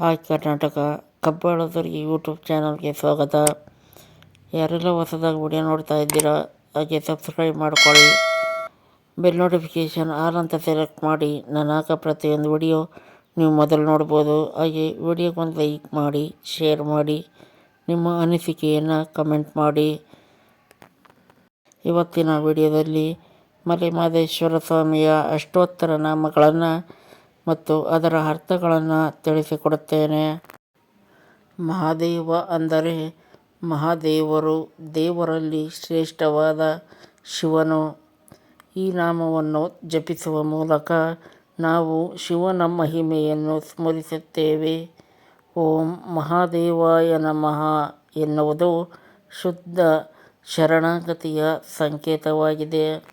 Hi Karnataka ಕಬ್ಬಾಳದರಿಗೆ YouTube ಚಾನಲ್ಗೆ ಸ್ವಾಗತ. ಯಾರೆಲ್ಲ ಹೊಸದಾಗಿ ವಿಡಿಯೋ ನೋಡ್ತಾ ಇದ್ದೀರಾ, ಹಾಗೆ ಸಬ್ಸ್ಕ್ರೈಬ್ ಮಾಡ್ಕೊಳ್ಳಿ. ಬೆಲ್ ನೋಟಿಫಿಕೇಷನ್ ಆಲ್ ಅಂತ ಸೆಲೆಕ್ಟ್ ಮಾಡಿ, ನಾನು ಹಾಕೋ ಪ್ರತಿಯೊಂದು ವಿಡಿಯೋ ನೀವು ಮೊದಲು ನೋಡ್ಬೋದು. ಹಾಗೆ ವಿಡಿಯೋಗೊಂದು ಲೈಕ್ ಮಾಡಿ ಶೇರ್ ಮಾಡಿ, ನಿಮ್ಮ ಅನಿಸಿಕೆಯನ್ನು ಕಮೆಂಟ್ ಮಾಡಿ. ಇವತ್ತಿನ ವಿಡಿಯೋದಲ್ಲಿ ಮಲೆ ಮಾದೇಶ್ವರ ಸ್ವಾಮಿಯ ಅಷ್ಟೋತ್ತರ ನಾಮಗಳನ್ನು ಮತ್ತು ಅದರ ಅರ್ಥಗಳನ್ನು ತಿಳಿಸಿಕೊಡುತ್ತೇನೆ. ಮಹಾದೇವ ಅಂದರೆ ಮಹಾದೇವರು, ದೇವರಲ್ಲಿ ಶ್ರೇಷ್ಠವಾದ ಶಿವನು. ಈ ನಾಮವನ್ನು ಜಪಿಸುವ ಮೂಲಕ ನಾವು ಶಿವನ ಮಹಿಮೆಯನ್ನು ಸ್ಮರಿಸುತ್ತೇವೆ. ಓಂ ಮಹಾದೇವಾಯ ನಮಃ ಎನ್ನುವುದು ಶುದ್ಧ ಶರಣಾಗತಿಯ ಸಂಕೇತವಾಗಿದೆ.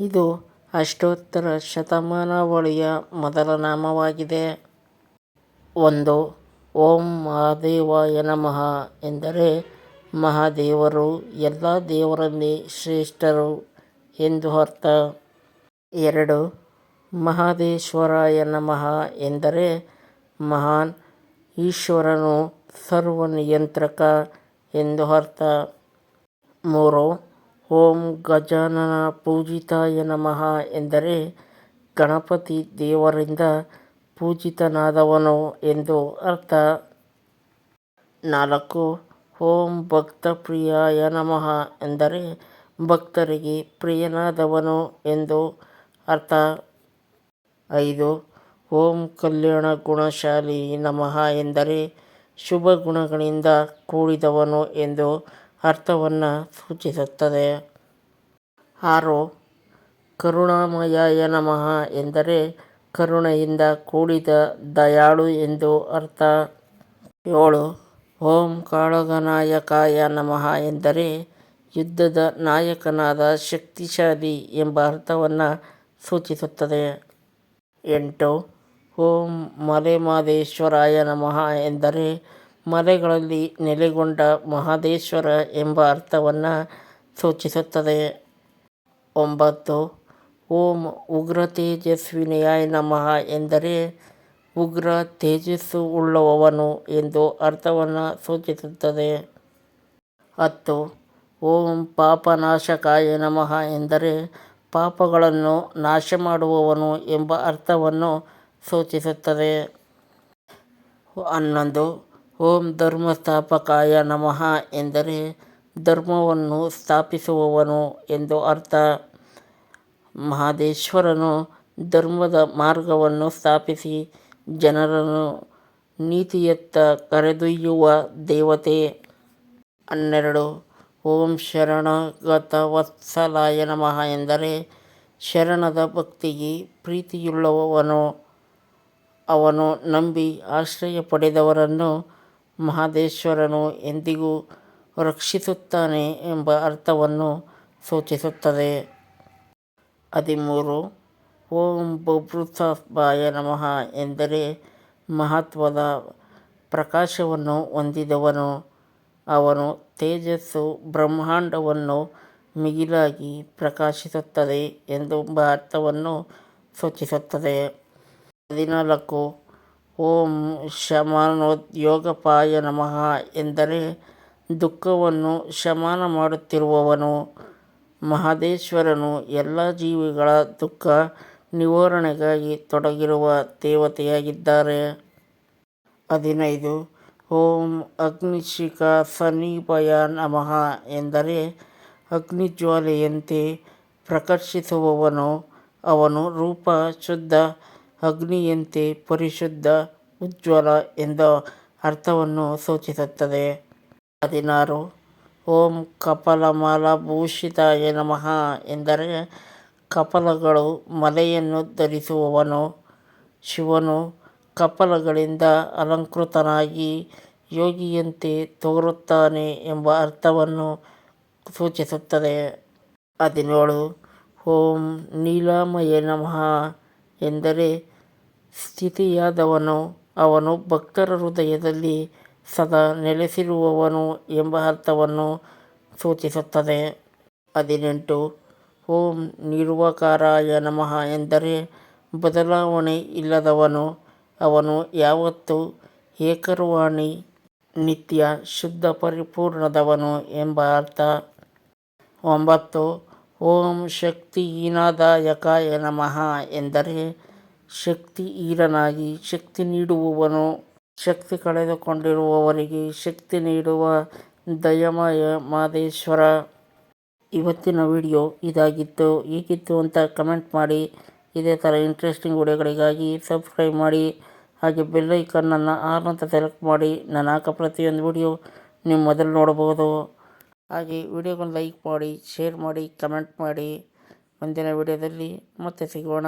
ಇದು ಅಷ್ಟೋತ್ತರ ಶತಮಾನಾವಳಿಯ ಮೊದಲ ನಾಮವಾಗಿದೆ. ಒಂದು, ಓಂ ಮಹಾದೇವಾಯ ನಮಃ ಎಂದರೆ ಮಹಾದೇವರು ಎಲ್ಲ ದೇವರಲ್ಲಿ ಶ್ರೇಷ್ಠರು ಎಂದು ಅರ್ಥ. ಎರಡು, ಮಹಾದೇಶ್ವರಾಯ ನಮಃ ಎಂದರೆ ಮಹಾನ್ ಈಶ್ವರನು ಸರ್ವ ನಿಯಂತ್ರಕ ಎಂದು ಅರ್ಥ. ಮೂರು ಓಂ ಗಜಾನನ ಪೂಜಿತಾಯ ನಮಃ ಎಂದರೆ ಗಣಪತಿ ದೇವರಿಂದ ಪೂಜಿತನಾದವನು ಎಂದು ಅರ್ಥ. ನಾಲ್ಕು, ಓಂ ಭಕ್ತ ಪ್ರಿಯಾಯ ನಮಃ ಎಂದರೆ ಭಕ್ತರಿಗೆ ಪ್ರಿಯನಾದವನು ಎಂದು ಅರ್ಥ. ಐದು, ಓಂ ಕಲ್ಯಾಣ ಗುಣಶಾಲಿ ನಮಃ ಎಂದರೆ ಶುಭ ಗುಣಗಳಿಂದ ಕೂಡಿದವನು ಎಂದು ಅರ್ಥವನ್ನು ಸೂಚಿಸುತ್ತದೆ. ಆರು, ಕರುಣಾಮಯಾಯ ನಮಃ ಎಂದರೆ ಕರುಣೆಯಿಂದ ಕೂಡಿದ ದಯಾಳು ಎಂದು ಅರ್ಥ. ಏಳು, ಓಂ ಕಾಳಗನಾಯಕಾಯ ನಮಃ ಎಂದರೆ ಯುದ್ಧದ ನಾಯಕನಾದ ಶಕ್ತಿಶಾಲಿ ಎಂಬ ಅರ್ಥವನ್ನು ಸೂಚಿಸುತ್ತದೆ. ಎಂಟು, ಓಂ ಮಲೆಮಹದೇಶ್ವರಾಯ ನಮಃ ಎಂದರೆ ಮಲೆಗಳಲ್ಲಿ ನೆಲೆಗೊಂಡ ಮಹದೇಶ್ವರ ಎಂಬ ಅರ್ಥವನ್ನು ಸೂಚಿಸುತ್ತದೆ. ಒಂಬತ್ತು, ಓಂ ಉಗ್ರ ತೇಜಸ್ವಿನಿಯಾಯ ನಮಃ ಎಂದರೆ ಉಗ್ರ ತೇಜಸ್ಸು ಉಳ್ಳವನು ಎಂದು ಅರ್ಥವನ್ನು ಸೂಚಿಸುತ್ತದೆ. ಹತ್ತು, ಓಂ ಪಾಪನಾಶಕಾಯ ನಮಃ ಎಂದರೆ ಪಾಪಗಳನ್ನು ನಾಶ ಮಾಡುವವನು ಎಂಬ ಅರ್ಥವನ್ನು ಸೂಚಿಸುತ್ತದೆ. ಹನ್ನೊಂದು ಓಂ ಧರ್ಮಸ್ಥಾಪಕಾಯ ನಮಃ ಎಂದರೆ ಧರ್ಮವನ್ನು ಸ್ಥಾಪಿಸುವವನು ಎಂದು ಅರ್ಥ. ಮಹದೇಶ್ವರನು ಧರ್ಮದ ಮಾರ್ಗವನ್ನು ಸ್ಥಾಪಿಸಿ ಜನರನ್ನು ನೀತಿಯತ್ತ ಕರೆದೊಯ್ಯುವ ದೇವತೆ. ಹನ್ನೆರಡು. ಓಂ ಶರಣಗತವತ್ಸಲಾಯ ನಮಃ ಎಂದರೆ ಶರಣದ ಭಕ್ತಿಗೆ ಪ್ರೀತಿಯುಳ್ಳವನು. ಅವನು ನಂಬಿ ಆಶ್ರಯ ಪಡೆದವರನ್ನು ಮಹದೇಶ್ವರನು ಎಂದಿಗೂ ರಕ್ಷಿಸುತ್ತಾನೆ ಎಂಬ ಅರ್ಥವನ್ನು ಸೂಚಿಸುತ್ತದೆ. ಹದಿಮೂರು. ಓಂ ಬಭ್ರುತಾಯ ನಮಃ ಎಂದರೆ ಮಹತ್ವದ ಪ್ರಕಾಶವನ್ನು ಹೊಂದಿದವನು. ಅವನು ತೇಜಸ್ಸು ಬ್ರಹ್ಮಾಂಡವನ್ನು ಮಿಗಿಲಾಗಿ ಪ್ರಕಾಶಿಸುತ್ತದೆ ಎಂಬ ಅರ್ಥವನ್ನು ಸೂಚಿಸುತ್ತದೆ. ಹದಿನಾಲ್ಕು. ಓಂ ಶಮನೋದ್ಯೋಗಪಾಯ ನಮಃ ಎಂದರೆ ದುಃಖವನ್ನು ಶಮನ ಮಾಡುತ್ತಿರುವವನು, ಮಹದೇಶ್ವರನು ಎಲ್ಲ ಜೀವಿಗಳ ದುಃಖ ನಿವಾರಣೆಗಾಗಿ ತೊಡಗಿರುವ ದೇವತೆಯಾಗಿದ್ದಾರೆ. ಹದಿನೈದು, ಓಂ ಅಗ್ನಿಶಿಖ ಸನೀಪಯ ನಮಃ ಎಂದರೆ ಅಗ್ನಿಜ್ವಾಲೆಯಂತೆ ಪ್ರಕರ್ಷಿಸುವವನು ಅವನು ರೂಪ ಶುದ್ಧ ಅಗ್ನಿಯಂತೆ ಪರಿಶುದ್ಧ ಉಜ್ವಲ ಎಂದು ಅರ್ಥವನ್ನು ಸೂಚಿಸುತ್ತದೆ. ಹದಿನಾರು, ಓಂ ಕಪಾಲಮಾಲಾಭೂಷಿತಾಯ ನಮಃ ಎಂದರೆ ಕಪಲಗಳು ಮಲೆಯನ್ನು ಧರಿಸುವವನು. ಶಿವನು ಕಪಲಗಳಿಂದ ಅಲಂಕೃತನಾಗಿ ಯೋಗಿಯಂತೆ ತೋರುತ್ತಾನೆ ಎಂಬ ಅರ್ಥವನ್ನು ಸೂಚಿಸುತ್ತದೆ. ಹದಿನೇಳು, ಓಂ ನೀಲಾಮಯ ನಮಃ ಎಂದರೆ ಸ್ಥಿತಿಯಾದವನು ಅವನು ಭಕ್ತರ ಹೃದಯದಲ್ಲಿ ಸದಾ ನೆಲೆಸಿರುವವನು ಎಂಬ ಅರ್ಥವನ್ನು ಸೂಚಿಸುತ್ತದೆ. ಹದಿನೆಂಟು, ಓಂ ನಿರ್ವಕಾರಾಯ ನಮಃ ಎಂದರೆ ಬದಲಾವಣೆ ಇಲ್ಲದವನು, ಅವನು ಯಾವತ್ತೂ ಏಕರ್ವಾಣಿ, ನಿತ್ಯ ಶುದ್ಧ ಪರಿಪೂರ್ಣದವನು ಎಂಬ ಅರ್ಥ. ಒಂಬತ್ತು ಓಂ ಶಕ್ತಿ ಶಕ್ತಿಹೀನದಾಯಕಾಯ ನಮಃ ಎಂದರೆ ಶಕ್ತಿ ಈರನಾಗಿ ಶಕ್ತಿ ನೀಡುವವನು, ಶಕ್ತಿ ಕಳೆದುಕೊಂಡಿರುವವರಿಗೆ ಶಕ್ತಿ ನೀಡುವ ದಯಮಯ ಮಾದೇಶ್ವರ. ಇವತ್ತಿನ ವಿಡಿಯೋ ಇದಾಗಿತ್ತು. ಹೇಗಿತ್ತು ಅಂತ ಕಮೆಂಟ್ ಮಾಡಿ. ಇದೇ ಥರ ಇಂಟ್ರೆಸ್ಟಿಂಗ್ ವಿಡಿಯೋಗಳಿಗಾಗಿ ಸಬ್ಸ್ಕ್ರೈಬ್ ಮಾಡಿ. ಹಾಗೆ ಬೆಲ್ ಆರ್ ಅಂತ ಸೆಲೆಕ್ಟ್ ಮಾಡಿ. ನಾನು ಹಾಕೋ ಪ್ರತಿಯೊಂದು ವಿಡಿಯೋ ನೀವು ಮೊದಲು ನೋಡ್ಬೋದು ಹಾಗೆ ವಿಡಿಯೋಗೊಂದು ಲೈಕ್ ಮಾಡಿ ಶೇರ್ ಮಾಡಿ ಕಮೆಂಟ್ ಮಾಡಿ. ಮುಂದಿನ ವಿಡಿಯೋದಲ್ಲಿ ಮತ್ತೆ ಸಿಗೋಣ.